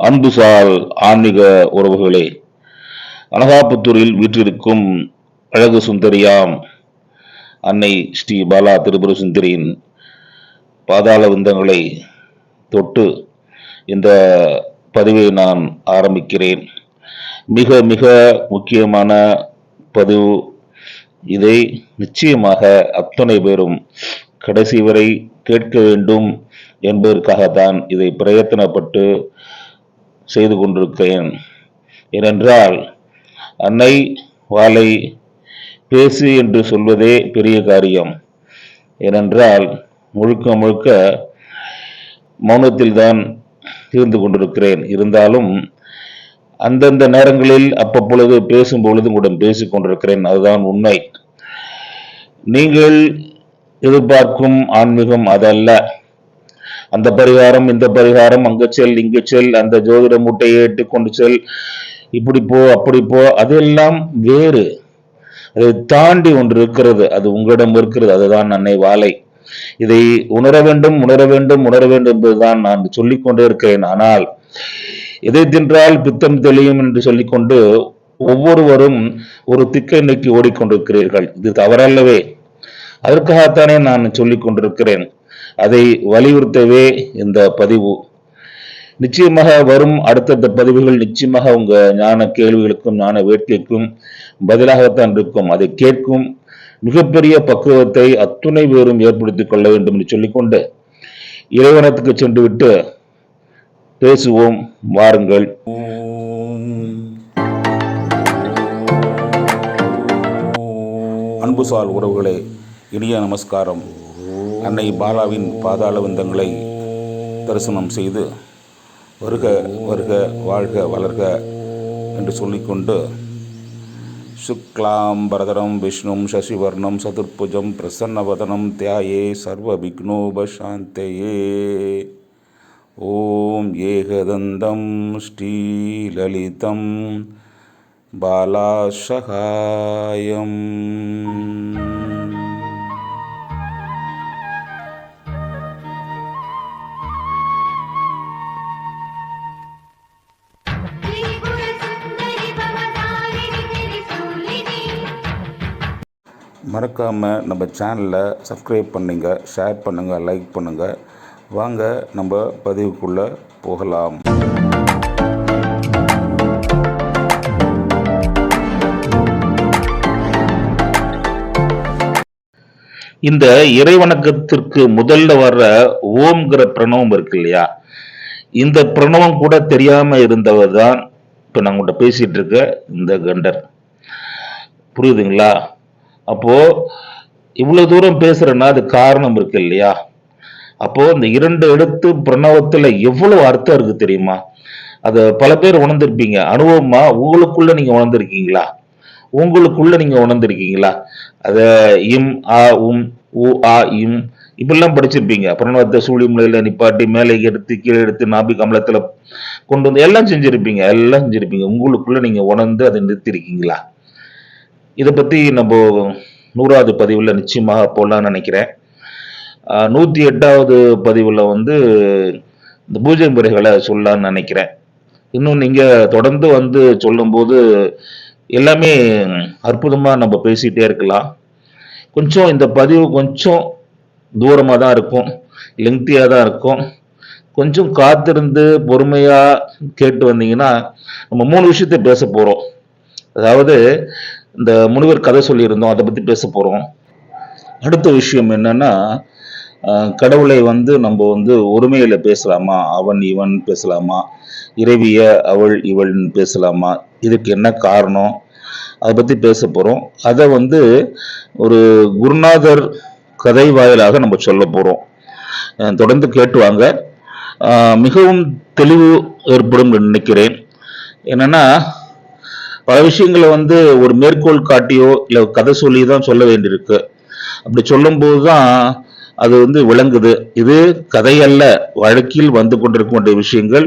அன்புசால் ஆன்மீக உறவுகளே அனகாபுத்தூரில் வீற்றிருக்கும் அழகு சுந்தரியாம் அன்னை ஸ்ரீ பாலா திருபுர சுந்தரியின் பாதாள விந்தங்களை தொட்டு இந்த பதிவை நான் ஆரம்பிக்கிறேன். மிக மிக முக்கியமான பதிவு இதை நிச்சயமாக அத்தனை பேரும் கடைசி வரை கேட்க வேண்டும் என்பதற்காகத்தான் இதை பிரயத்தனப்பட்டு செய்து கொண்டிருக்கிறேன். ஏனென்றால் அன்னை வாளை பேசு என்று சொல்வதே பெரிய காரியம். ஏனென்றால் முழுக்க முழுக்க மௌனத்தில் தான் கொண்டிருக்கிறேன். இருந்தாலும் அந்தந்த நேரங்களில் அப்பப்பொழுது பேசும் பொழுதும் கூட பேசிக் கொண்டிருக்கிறேன். அதுதான் உண்மை. நீங்கள் எதிர்பார்க்கும் ஆன்மீகம் அதல்ல. அந்த பரிகாரம் இந்த பரிகாரம் அங்க செல் இங்கு செல் அந்த ஜோதிட மூட்டையை ஏட்டு கொண்டு செல். இப்படி போ அப்படி போ அதெல்லாம் வேறு. அதை தாண்டி ஒன்று இருக்கிறது. அது உங்களிடம் இருக்கிறது. அதுதான் அன்னை வாழை. இதை உணர வேண்டும் உணர வேண்டும் உணர வேண்டும் என்பதுதான் நான் சொல்லிக் கொண்டே இருக்கிறேன். ஆனால் எதை தின்றால் பித்தம் தெளியும் என்று சொல்லிக்கொண்டு ஒவ்வொருவரும் ஒரு திக்கை நோக்கி ஓடிக்கொண்டிருக்கிறீர்கள். இது தவறல்லவே. அதற்காகத்தானே நான் சொல்லிக் கொண்டிருக்கிறேன். அதை வலியுறுத்தவே இந்த பதிவு. நிச்சயமாக வரும் அடுத்தடுத்த பதிவுகள் நிச்சயமாக உங்க ஞான கேள்விகளுக்கும் ஞான வேட்கைக்கும் பதிலாகத்தான் இருக்கும். அதை கேட்கும் மிகப்பெரிய பக்குவத்தை அத்துணை பேரும் ஏற்படுத்திக் கொள்ள வேண்டும் என்று சொல்லிக்கொண்டு இறைவனத்துக்கு சென்று விட்டு பேசுவோம். வாருங்கள். அன்புசால் உறவுகளே இனிய நமஸ்காரம். அன்னை பாலாவின் பாதாள விந்தங்களை தரிசனம் செய்து வருக வருக வாழ்க வளர்க என்று சொல்லிக்கொண்டு சுக்லாம் பரதரம் விஷ்ணும் சசிவர்ணம் சதுர்புஜம் பிரசன்னவதனம் தியாயே சர்வ விக்னோபசாந்தையே ஓம் ஏகதந்தம் ஸ்ரீலலிதம் பாலாசகாயம். மறக்காமல் நம்ம சேனலை சப்ஸ்கிரைப் பண்ணுங்கள் ஷேர் பண்ணுங்கள் லைக் பண்ணுங்கள் வாங்க நம்ம பதிவுக்குள்ளே போகலாம். இந்த இறைவணக்கத்திற்கு முதல்ல வர்ற ஓம்ங்கிற பிரணவம் இருக்கு இல்லையா? இந்த பிரணவம் கூட தெரியாம இருந்தவர் தான் இப்ப நான் உங்கள்கிட்ட பேசிட்டு இருக்க இந்த கண்டர். புரியுதுங்களா? அப்போ இவ்வளவு தூரம் பேசுறேன்னா அது காரணம் இருக்கு இல்லையா? அப்போ இந்த இரண்டு எழுத்து பிரணவத்துல எவ்வளவு அர்த்தம் இருக்கு தெரியுமா? அது பல பேர் உணர்ந்திருப்பீங்க. அனுபவமா உங்களுக்குள்ள நீங்க உணர்ந்திருக்கீங்களா? உங்களுக்குள்ள நீங்க உணர்ந்திருக்கீங்களா? அத இம் ஆ உம் உ ஆ இம் இப்படிலாம் படிச்சிருப்பீங்க. பிரணவத்தை சூழி முலையில நிப்பாட்டி மேலே எடுத்து கீழே எடுத்து நாபி கமலத்துல கொண்டு வந்து எல்லாம் செஞ்சிருப்பீங்க. எல்லாம் செஞ்சிருப்பீங்க. உங்களுக்குள்ள நீங்க உணர்ந்து அதை நிறுத்திருக்கீங்களா? இதை பற்றி நம்ம நூறாவது பதிவில் நிச்சயமாக போடலாம்னு நினைக்கிறேன். நூற்றி எட்டாவது பதிவில் வந்து இந்த பூஜை முறைகளை சொல்லலாம்னு நினைக்கிறேன். இன்னும் நீங்கள் தொடர்ந்து வந்து சொல்லும்போது எல்லாமே அற்புதமாக நம்ம பேசிகிட்டே இருக்கலாம். கொஞ்சம் இந்த பதிவு கொஞ்சம் தூரமாக தான் இருக்கும் லெங்க்தியாக தான் இருக்கும். கொஞ்சம் காத்திருந்து பொறுமையாக கேட்டு வந்தீங்கன்னா நம்ம மூணு விஷயத்தை பேச போகிறோம் அதாவது இந்த முனிவர் கதை சொல்லியிருந்தோம் அதை பற்றி பேச போகிறோம் அடுத்த விஷயம் என்னன்னா கடவுளை வந்து நம்ம வந்து ஒருமையில் பேசலாமா? அவன் இவன் பேசலாமா? இறைவிய அவள் இவள்னு பேசலாமா? இதுக்கு என்ன காரணம்? அதை பற்றி பேச போகிறோம் அதை வந்து ஒரு குருநாதர் கதை வாயிலாக நம்ம சொல்ல போகிறோம் தொடர்ந்து கேட்டு வாங்க. மிகவும் தெளிவு ஏற்படும் நினைக்கிறேன். என்னென்னா பல விஷயங்களை வந்து ஒரு மேற்கோள் காட்டியோ இல்லை கதை சொல்லி தான் சொல்ல வேண்டியிருக்கு. அப்படி சொல்லும்போது தான் அது வந்து விளங்குது. இது கதை அல்ல வழக்கில் வந்து கொண்டிருக்க வேண்டிய விஷயங்கள்.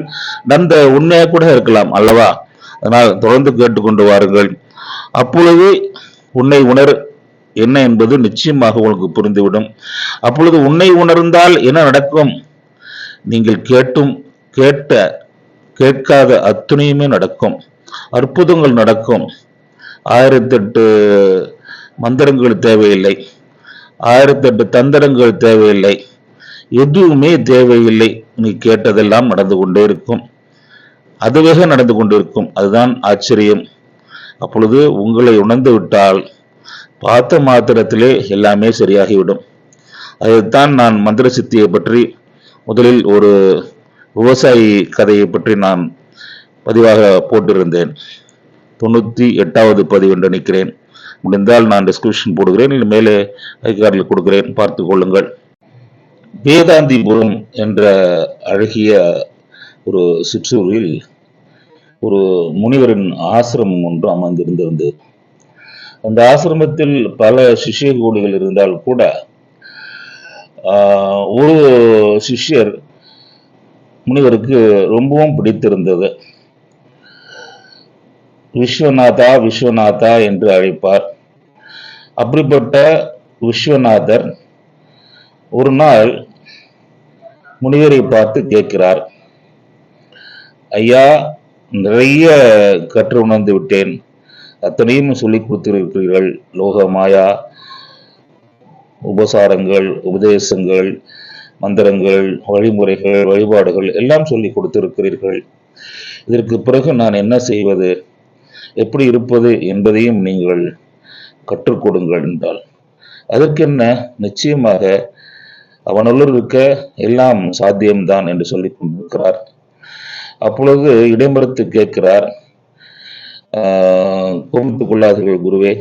நடந்த உண்மையாக கூட இருக்கலாம் அல்லவா? அதனால் தொடர்ந்து கேட்டுக்கொண்டு வாருங்கள். அப்பொழுது உன்னை உணர் என்ன என்பது நிச்சயமாக உங்களுக்கு புரிந்துவிடும். அப்பொழுது உன்னை உணர்ந்தால் என்ன நடக்கும்? நீங்கள் கேட்டும் கேட்ட கேட்காத அத்துணையுமே நடக்கும். அற்புதங்கள் நடக்கும். ஆயிரத்தெட்டு மந்திரங்கள் தேவையில்லை. ஆயிரத்தெட்டு தந்திரங்கள் தேவையில்லை. எதுவுமே தேவையில்லை. நீ கேட்டதெல்லாம் நடந்து கொண்டே இருக்கும். அதுவே நடந்து கொண்டிருக்கும் அதுதான் ஆச்சரியம். அப்பொழுது உங்களை உணர்ந்து விட்டால் பார்த்த மாத்திரத்திலே எல்லாமே சரியாகிவிடும். அதுதான் நான் மந்திர சித்தியை பற்றி முதலில் ஒரு விவசாயி கதையை பற்றி நான் பதிவாக போட்டிருந்தேன். தொண்ணூற்றி எட்டாவது பதிவு என்று நினைக்கிறேன் முடிந்தால் நான் டிஸ்கிரிப்ஷன் போடுகிறேன். இல்லை மேலே ஐகார்டில் கொடுக்கிறேன். பார்த்து கொள்ளுங்கள். வேதாந்திபுரம் என்ற அழகிய ஒரு சிற்றூரில் ஒரு முனிவரின் ஆசிரமம் ஒன்று அமர்ந்திருந்திருந்தது அந்த ஆசிரமத்தில் பல சிஷ்ய கோடிகள் இருந்தால் கூட ஒரு சிஷ்யர் முனிவருக்கு ரொம்பவும் பிடித்திருந்தது. விஸ்வநாதா விஸ்வநாதா என்று அழைப்பார். அப்படிப்பட்ட விஸ்வநாதர் ஒரு நாள் முனிவரை பார்த்து கேட்கிறார் ஐயா நிறைய கற்று உணர்ந்து விட்டேன். அத்தனையும் சொல்லிக் கொடுத்திருக்கிறீர்கள். லோக மாயா உபசாரங்கள் உபதேசங்கள் மந்திரங்கள் வழிமுறைகள் வழிபாடுகள் எல்லாம் சொல்லிக் கொடுத்திருக்கிறீர்கள். இதற்கு பிறகு நான் என்ன செய்வது? எப்படி இருப்பது என்பதையும் நீங்கள் கற்றுக் கொடுங்கள் என்றால் அதற்கென்ன? நிச்சயமாக அவனுள் இருக்க எல்லாம் சாத்தியம்தான் என்று சொல்லி கொண்டிருக்கிறார். அப்பொழுது இடைமறுத்து கேட்கிறார் ஆஹ், கோபித்துக் கொள்ளாதீர்கள் குருவே.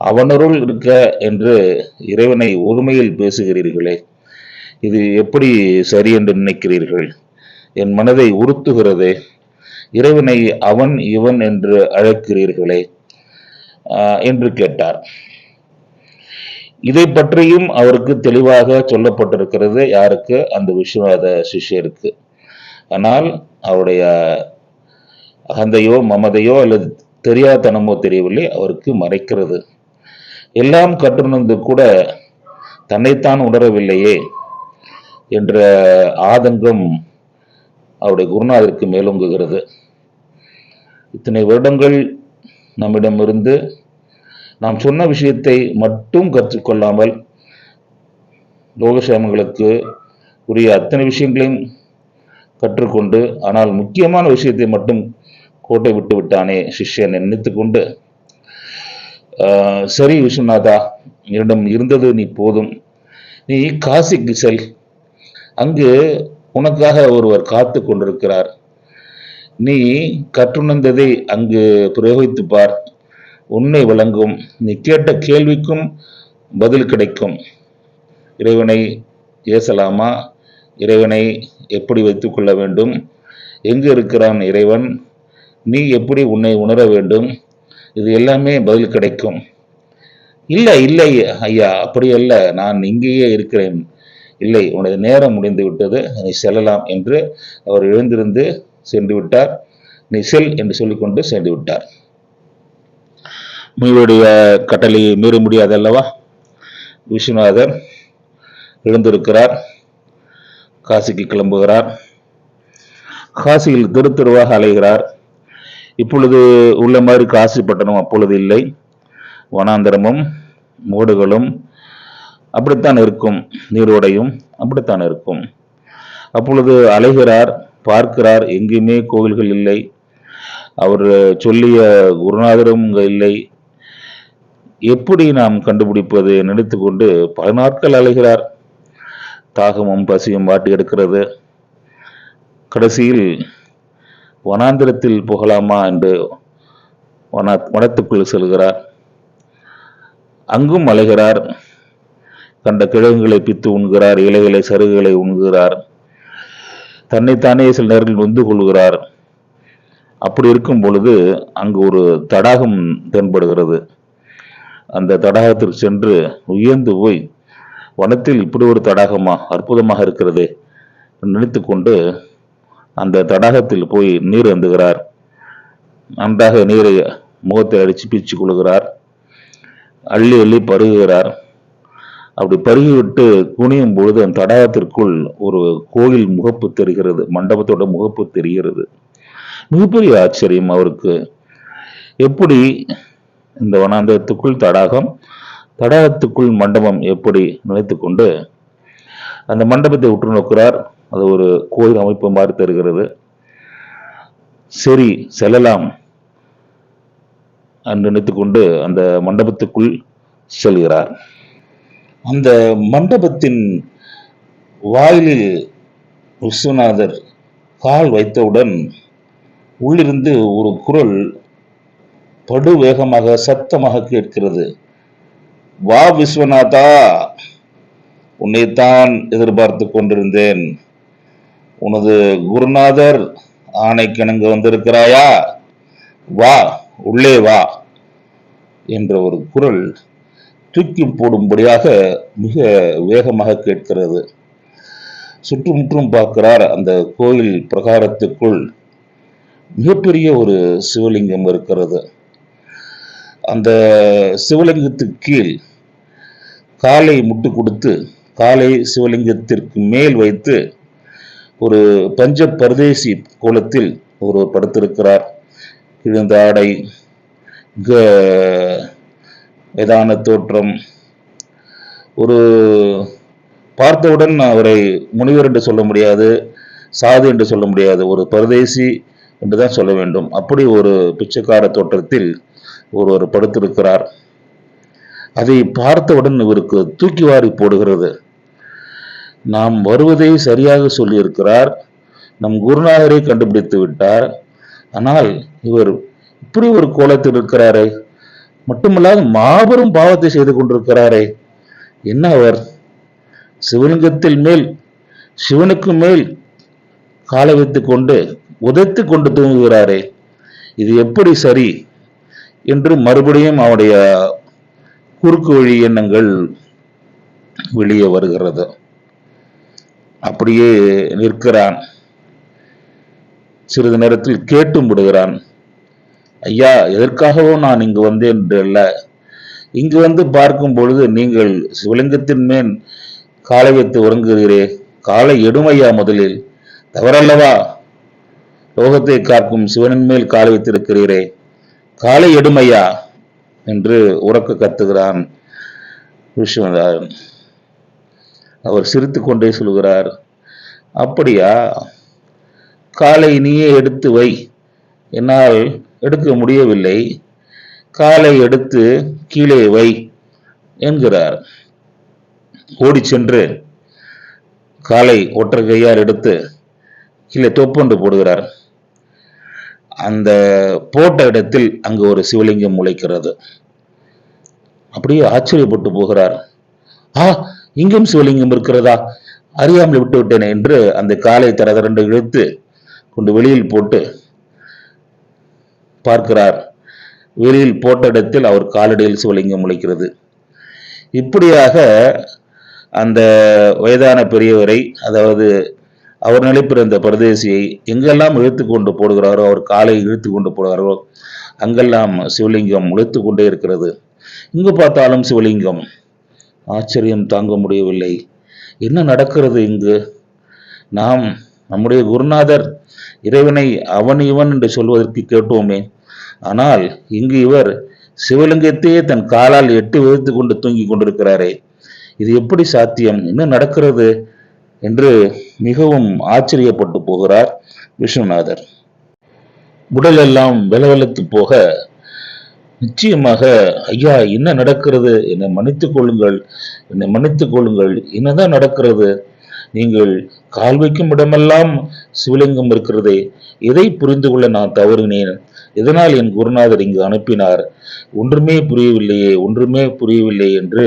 அவனருள் இருக்க என்று இறைவனை ஒருமையில் பேசுகிறீர்களே. இது எப்படி சரி என்று நினைக்கிறீர்கள்? என் மனதை உறுத்துகிறதே. இறைவனை அவன் இவன் என்று அழைக்கிறீர்களே என்று கேட்டார். இதை பற்றியும் அவருக்கு தெளிவாக சொல்லப்பட்டிருக்கிறது. யாருக்கு? அந்த விஸ்வநாத சிஷ்யருக்கு. ஆனால் அவருடைய அகந்தையோ மமதையோ அல்லது தெரியாதனமோ தெரியவில்லை. அவருக்கு மறைக்கிறது. எல்லாம் கற்றுணர்ந்து கூட தன்னைத்தான் உணரவில்லையே என்ற ஆதங்கம் அவருடைய குருநாதருக்கு மேலோங்குகிறது. இத்தனை வருடங்கள் நம்மிடமிருந்து நாம் சொன்ன விஷயத்தை மட்டும் கற்றுக்கொள்ளாமல் லோகசேமங்களுக்கு உரிய அத்தனை விஷயங்களையும் கற்றுக்கொண்டு ஆனால் முக்கியமான விஷயத்தை மட்டும் கோட்டை விட்டு விட்டானே சிஷ்யன் நினைத்து கொண்டு சரி விஸ்வநாதா என்னிடம் இருந்தது நீ போதும். நீ காசிக்கு செல். அங்கு உனக்காக ஒருவர் காத்து கொண்டிருக்கிறார் நீ கற்றுணர்ந்ததை அங்கு பிரயோகித்து பார். உண்மை விளங்கும் நீ கேட்ட கேள்விக்கும் பதில் கிடைக்கும். இறைவனை ஏசலாமா? இறைவனை எப்படி வைத்துக்கொள்ள வேண்டும்? எங்கு இருக்கிறான் இறைவன்? நீ எப்படி உன்னை உணர வேண்டும்? இது எல்லாமே பதில் கிடைக்கும். இல்லை இல்லை ஐயா அப்படி அல்ல நான் இங்கேயே இருக்கிறேன். இல்லை உனது நேரம் முடிந்து விட்டது நீ செல்லலாம் என்று அவர் எழுந்திருந்து சென்று விட்டார் நீ செல் என்று சொல்லிக்கொண்டு சென்று விட்டார் முனிவருடைய கட்டளையை மீற முடியாது அல்லவா விஸ்வநாதர் எழுந்திருக்கிறார். காசிக்கு கிளம்புகிறார். காசியில் தெரு தெருவாக அலைகிறார். இப்பொழுது உள்ள மாதிரி காசி பட்டணம் அப்பொழுது இல்லை. வனாந்தரமும் மூடுகளும் அப்படித்தான் இருக்கும். நீரோடையும் அப்படித்தான் இருக்கும். அப்பொழுது அலைகிறார். பார்க்கிறார். எங்கேயுமே கோவில்கள் இல்லை. அவர் சொல்லிய குருநாதரும் இல்லை. எப்படி நாம் கண்டுபிடிப்பது நினைத்து கொண்டு பல நாட்கள் அலைகிறார். தாகமும் பசியும் வாட்டி எடுக்கிறது. கடைசியில் வனாந்திரத்தில் போகலாமா என்று வன வனத்துக்குள் செல்கிறார். அங்கும் அலைகிறார். கண்ட கிழங்குகளை பித்து உண்கிறார். இலைகளை சருகுகளை உண்கிறார். தன்னைத்தானே சில நேரங்களில் நொந்து கொள்கிறார். அப்படி இருக்கும் பொழுது அங்கு ஒரு தடாகம் தென்படுகிறது. அந்த தடாகத்திற்கு சென்று உயர்ந்து போய் வனத்தில் இப்படி ஒரு தடாகமா? அற்புதமாக இருக்கிறதே நினைத்து கொண்டு அந்த தடாகத்தில் போய் நீர் அந்துகிறார். நன்றாக நீரை முகத்தை அடித்து பீச்சு கொள்கிறார். அள்ளி அள்ளி பருகுகிறார். அப்படி பருகி விட்டு குனியும் பொழுது அந்த தடாகத்திற்குள் ஒரு கோயில் முகப்பு தெரிகிறது மண்டபத்தோட முகப்பு தெரிகிறது. மிகப்பெரிய ஆச்சரியம் அவருக்கு. எப்படி இந்த வனாந்தரத்துக்குள் தடாகம் தடாகத்துக்குள் மண்டபம் எப்படி நினைத்து கொண்டு அந்த மண்டபத்தை உற்று நோக்கிறார்? அது ஒரு கோயில் அமைப்பு மாதிரி தெரிகிறது. சரி செல்லலாம் நினைத்து கொண்டு அந்த மண்டபத்துக்குள் செல்கிறார். அந்த மண்டபத்தின் வாயிலில் விஸ்வநாதர் கால் வைத்தவுடன் உள்ளிருந்து ஒரு குரல் படு வேகமாக சத்தமாக கேட்கிறது. வா விஸ்வநாதா உன்னைத்தான் எதிர்பார்த்து கொண்டிருந்தேன். உனது குருநாதர் ஆணைக்கிணங்க வந்திருக்கிறாயா? வா உள்ளே வா என்ற ஒரு குரல் தூக்கி போடும்படியாக மிக வேகமாக கேட்கிறது. சுற்றுமுற்றும் பார்க்கிறார் அந்த கோயில் பிரகாரத்துக்குள் மிகப்பெரிய ஒரு சிவலிங்கம் இருக்கிறது. அந்த சிவலிங்கத்துக்கு கீழ் காலை முட்டு கொடுத்து காலை சிவலிங்கத்திற்கு மேல் வைத்து ஒரு பஞ்ச பரதேசி கோலத்தில் ஒருவர் படுத்திருக்கிறார். கிழந்த ஆடை மிக தோற்றம். ஒரு பார்த்தவுடன் அவரை முனிவர் என்று சொல்ல முடியாது சாது என்று சொல்ல முடியாது. ஒரு பரதேசி என்று தான் சொல்ல வேண்டும். அப்படி ஒரு பிச்சைக்கார தோற்றத்தில் ஒருவர் படுத்திருக்கிறார். அதை பார்த்தவுடன் இவருக்கு தூக்கி வாரி போடுகிறது. நாம் வருவதை சரியாக சொல்லியிருக்கிறார். நம் குருநாதரை கண்டுபிடித்து விட்டார். ஆனால் இவர் இப்படி ஒரு கோலத்தில் இருக்கிறாரே. மட்டுமல்லாது மாபெரும் பாவத்தை செய்து கொண்டிருக்கிறாரே. என்ன அவர்? சிவலிங்கத்தில் மேல் சிவனுக்கு மேல் காலை வைத்துக் கொண்டு உதைத்து கொண்டு தூங்குகிறாரே. இது எப்படி சரி? என்று மறுபடியும் அவனுடைய குறுக்கு வழி எண்ணங்கள் வெளியே வருகிறது. அப்படியே நிற்கிறான். சிறிது நேரத்தில் கேட்டும் விடுகிறான். ஐயா எதற்காகவோ நான் இங்கு வந்தேன் என்று அல்ல. இங்கு வந்து பார்க்கும் பொழுது நீங்கள் சிவலிங்கத்தின் மேல் காலை வைத்து உறங்குகிறீரே. காலை எடுமையா முதலில். தவறல்லவா? லோகத்தை காக்கும் சிவனின் மேல் காலை வைத்திருக்கிறீரே. காலை எடுமையா என்று உறக்க கத்துகிறான் விஸ்வநாதன். அவர் சிரித்து கொண்டே சொல்கிறார் அப்படியா? காலை நீயே எடுத்து வை. என்னால் எடுக்க முடியவில்லை. காலை எடுத்து கீழே வை என்கிறார். ஓடி சென்று காலை ஒற்றை கையால் எடுத்து கீழே தொப்பொன்று போடுகிறார். அந்த போட்ட இடத்தில் அங்கு ஒரு சிவலிங்கம் முளைக்கிறது. அப்படியே ஆச்சரியப்பட்டு போகிறார். ஆ இங்கும் சிவலிங்கம் இருக்கிறதா? அறியாமல் விட்டு விட்டேனே என்று அந்த காலை தரதரண்டு இழுத்து கொண்டு வெளியில் போட்டு பார்க்கிறார். வெளியில் போட்ட இடத்தில் அவர் காலடியில் சிவலிங்கம் முளைக்கிறது. இப்படியாக அந்த வயதான பெரியவரை அதாவது அவர் நிலைப்பிறந்த பிரதேசியை எங்கெல்லாம் இழுத்து கொண்டு போடுகிறாரோ அவர் காலை இழுத்து கொண்டு போடுகிறாரோ அங்கெல்லாம் சிவலிங்கம் முளைத்து கொண்டே இருக்கிறது. இங்கு பார்த்தாலும் சிவலிங்கம். ஆச்சரியம் தாங்க முடியவில்லை. என்ன நடக்கிறது இங்கு? நாம் நம்முடைய குருநாதர் இறைவனை அவன் இவன் என்று சொல்வதற்கு கேட்டோமே. ஆனால் இங்கு இவர் சிவலிங்கத்தையே தன் காலால் எட்டி விதைத்து கொண்டு தூங்கி கொண்டிருக்கிறாரே. இது எப்படி சாத்தியம்? என்ன நடக்கிறது? என்று மிகவும் ஆச்சரியப்பட்டு போகிறார் விஸ்வநாதர். உடலெல்லாம் வெலவெலத்து போக நிச்சயமாக ஐயா என்ன நடக்கிறது? என்னை மன்னித்துக் கொள்ளுங்கள். என்னை மன்னித்துக் கொள்ளுங்கள். என்னதான் நடக்கிறது? நீங்கள் கால் வைக்கும் இடமெல்லாம் சிவலிங்கம் இருக்கிறதே. இதை புரிந்து கொள்ள நான் தவறினேன்? இதனால் என் குருநாதர் இங்கு அனுப்பினார்? ஒன்றுமே புரியவில்லையே ஒன்றுமே புரியவில்லை என்று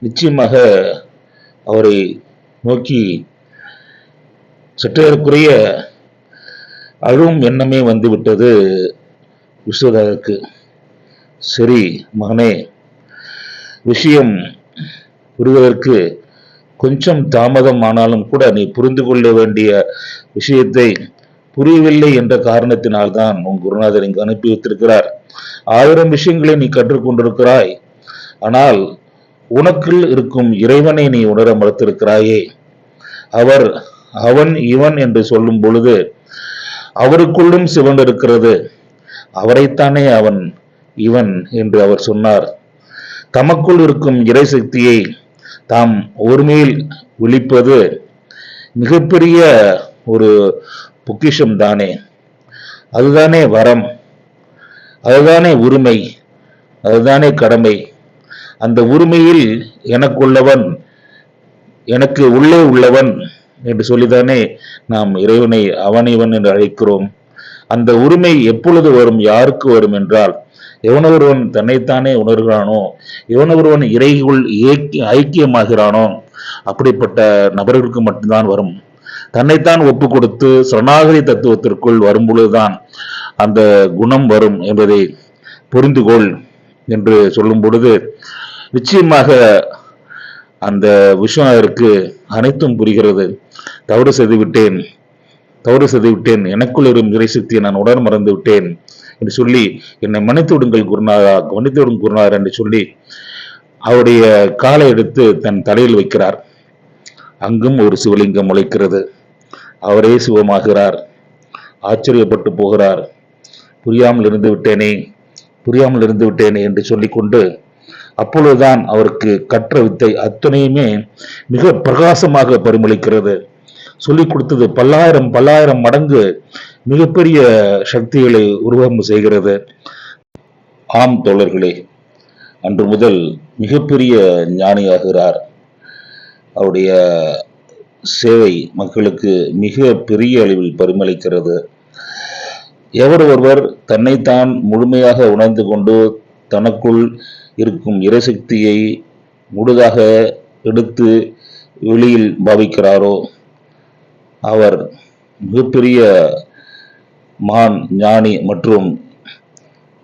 நிச்சயமாக அவரை நோக்கி சற்றேறக்குறைய அழும் எண்ணமே வந்துவிட்டது விஸ்வதாவுக்கு சரி மகனே விஷயம் புரிவதற்கு கொஞ்சம் தாமதம் ஆனாலும் கூட நீ புரிந்து கொள்ள வேண்டிய விஷயத்தை புரியவில்லை என்ற காரணத்தினால்தான் உன் குருநாதர் இங்கு அனுப்பி வைத்திருக்கிறார். ஆயிரம் விஷயங்களை நீ கற்றுக்கொண்டிருக்கிறாய். ஆனால் உனக்குள் இருக்கும் இறைவனை நீ உணர மறுத்திருக்கிறாயே. அவர் அவன் இவன் என்று சொல்லும் பொழுது அவருக்குள்ளும் சிவன் இருக்கிறது அவரைத்தானே அவன் இவன் என்று அவர் சொன்னார். தமக்குள் இருக்கும் இறை சக்தியை தாம் ஒருமையில் விழிப்பது மிகப்பெரிய ஒரு பொக்கிஷம் தானே. அதுதானே வரம். அதுதானே உரிமை. அதுதானே கடமை. அந்த உரிமையில் எனக்குள்ளவன் எனக்கு உள்ளே உள்ளவன் என்று சொல்லித்தானே நாம் இறைவனை அவனைவன் என்று அழைக்கிறோம். அந்த உரிமை எப்பொழுது வரும் யாருக்கு வரும் என்றால் எவனொருவன் தன்னைத்தானே உணர்கிறானோ எவனொருவன் இறைக்குள் ஐக்கியமாகிறானோ அப்படிப்பட்ட நபர்களுக்கு மட்டும்தான் வரும். தன்னைத்தான் ஒப்பு கொடுத்து சரணாகதி தத்துவத்திற்குள் வரும் பொழுதுதான் அந்த குணம் வரும் என்பதை புரிந்து கொள் என்று சொல்லும் பொழுது நிச்சயமாக அந்த விஸ்வநாதருக்கு அனைத்தும் புரிகிறது. தவறு செய்து விட்டேன் தவறு செய்து விட்டேன் எனக்குள் இருக்கும் இறைசக்தியை நான் உடன் மறந்து விட்டேன் என்று சொல்லி என்னை மன்னித்து விடுங்கள் குருநாதா மன்னித்து விடும் குருநாதர் என்று சொல்லி அவருடைய காலை எடுத்து தன் தலையில் வைக்கிறார். அங்கும் ஒரு சிவலிங்கம் முளைக்கிறது. அவரே சிவமாகிறார். ஆச்சரியப்பட்டு போகிறார். புரியாமல் இருந்து விட்டேனே புரியாமல் இருந்து விட்டேனே என்று சொல்லிக்கொண்டு அப்பொழுதுதான் அவருக்கு கற்ற வித்தை அத்தனையுமே மிக பிரகாசமாக பரிமளிக்கிறது. சொல்லிக் கொடுத்தது. பல்லாயிரம் பல்லாயிரம் மடங்கு மிகப்பெரிய சக்திகளை உருவகம் செய்கிறது. ஆம் தோழர்களே அன்று முதல் மிகப்பெரிய ஞானியாகிறார். அவருடைய சேவை மக்களுக்கு மிக பெரிய அளவில் பரிமளிக்கிறது. எவர் ஒருவர் தன்னைத்தான் முழுமையாக உணர்ந்து கொண்டு தனக்குள் இருக்கும் இறைசக்தியை முழுதாக எடுத்து வெளியில் பாவிக்கிறாரோ அவர் மிகப்பெரிய மான் ஞானி மற்றும்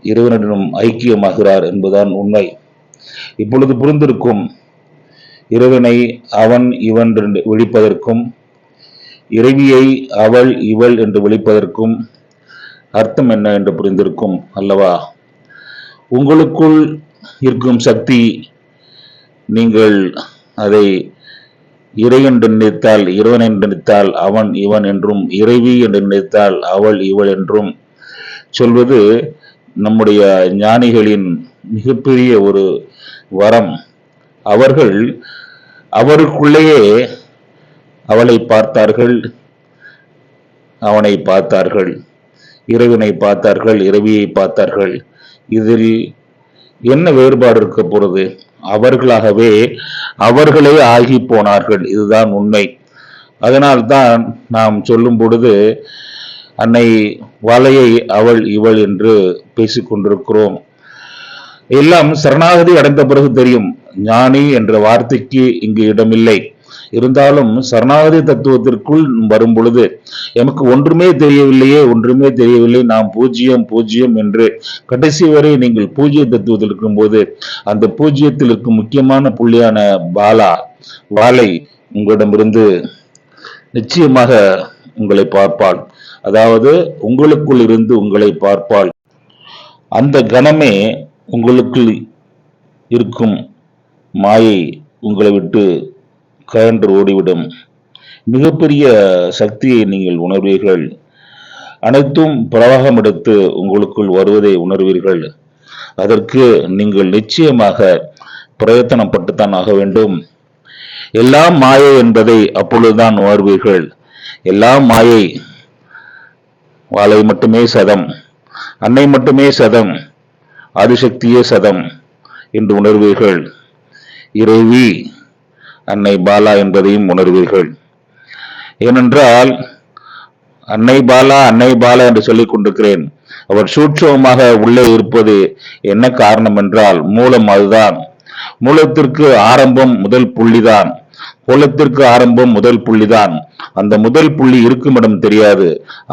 இறைவனிடம் ஐக்கியமாகிறார் என்பதுதான் உண்மை. இப்பொழுது புரிந்திருக்கும் இறைவனை அவன் இவன் என்று விழிப்பதற்கும் இறைவியை அவள் இவள் என்று விழிப்பதற்கும் அர்த்தம் என்ன என்று புரிந்திருக்கும் அல்லவா? உங்களுக்குள் இருக்கும் சக்தி நீங்கள் அதை இறை என்று நினைத்தால் இறைவன் என்று நினைத்தால் அவன் இவன் என்றும் இறைவி என்று நினைத்தால் அவள் இவள் என்றும் சொல்வது நம்முடைய ஞானிகளின் மிகப்பெரிய ஒரு வரம். அவர்கள் அவருக்குள்ளேயே அவளை பார்த்தார்கள் அவனை பார்த்தார்கள் இறைவனை பார்த்தார்கள் இறைவியை பார்த்தார்கள். இதில் என்ன வேறுபாடு இருக்க போகிறது அவர்களாகவே அவர்களே ஆகி போனார்கள். இதுதான் உண்மை. அதனால்தான் நாம் சொல்லும் பொழுது அன்னை வலையை அவள் இவள் என்று பேசிக்கொண்டிருக்கிறோம் எல்லாம் சரணாகதி அடைந்த பிறகு தெரியும். ஞானி என்ற வார்த்தைக்கு இங்கு இடமில்லை. இருந்தாலும் சரணாகதி தத்துவத்திற்குள் வரும் பொழுது எமக்கு ஒன்றுமே தெரியவில்லையே ஒன்றுமே தெரியவில்லை. நாம் பூஜ்ஜியம் பூஜ்ஜியம் என்று கடைசி வரை நீங்கள் பூஜ்ய தத்துவத்தில் இருக்கும்போது அந்த பூஜ்ஜியத்தில் இருக்கும் முக்கியமான புள்ளியான பாலா வாளை உங்களிடமிருந்து நிச்சயமாக உங்களை பார்ப்பாள். அதாவது உங்களுக்குள் இருந்து உங்களை பார்ப்பாள். அந்த கணமே உங்களுக்குள் இருக்கும் மாயை உங்களை விட்டு கயன்று ஓடிவிடும். மிகப்பெரிய சக்தியை நீங்கள் உணர்வீர்கள். அனைத்தும் பிரவாகம் எடுத்து உங்களுக்குள் வருவதை உணர்வீர்கள். அதற்கு நீங்கள் நிச்சயமாக பிரயத்தனப்பட்டுத்தான் ஆக வேண்டும். எல்லாம் மாயை என்பதை அப்பொழுதுதான் உணர்வீர்கள். எல்லாம் மாயை வாளை மட்டுமே சதம் அன்னை மட்டுமே சதம் ஆதிசக்தியே சதம் என்று உணர்வீர்கள். இறைவி அன்னை பாலா என்பதையும் உணர்வீர்கள். ஏனென்றால் அன்னை பாலா அன்னை பாலா என்று சொல்லிக் கொண்டிருக்கிறேன். அவர் சூட்சமாக உள்ளே இருப்பது என்ன காரணம் என்றால் மூலம் அதுதான். மூலத்திற்கு ஆரம்பம் முதல் புள்ளிதான். கோலத்திற்கு ஆரம்பம் முதல் புள்ளிதான். அந்த முதல் புள்ளி இருக்குமிடம் தெரியாது.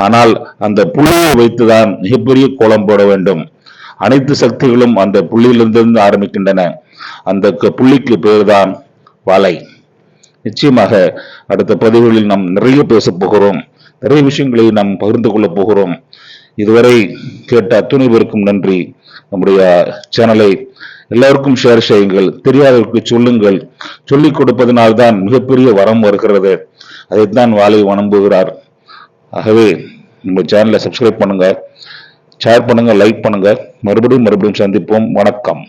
ஆனால் அந்த புள்ளியை வைத்துதான் மிகப்பெரிய கோலம் போட வேண்டும். அனைத்து சக்திகளும் அந்த புள்ளியிலிருந்து ஆரம்பிக்கின்றன. அந்த புள்ளிக்கு பேர்தான் வலை. நிச்சயமாக அடுத்த பதிவுகளில் நாம் நிறைய பேசப் போகிறோம். நிறைய விஷயங்களை நாம் பகிர்ந்து கொள்ளப் போகிறோம். இதுவரை கேட்ட அத்துணை பேருக்கும் நன்றி. நம்முடைய சேனலை எல்லாருக்கும் ஷேர் செய்யுங்கள். தெரியாதவர்களுக்கு சொல்லுங்கள். சொல்லிக் கொடுப்பதனால்தான் மிகப்பெரிய வரம் வருகிறது. அதைத்தான் வாலை வணங்குகிறார். ஆகவே நம்ம சேனலை சப்ஸ்கிரைப் பண்ணுங்க. ஷேர் பண்ணுங்க லைக் பண்ணுங்க. மறுபடியும் மறுபடியும் சந்திப்போம். வணக்கம்.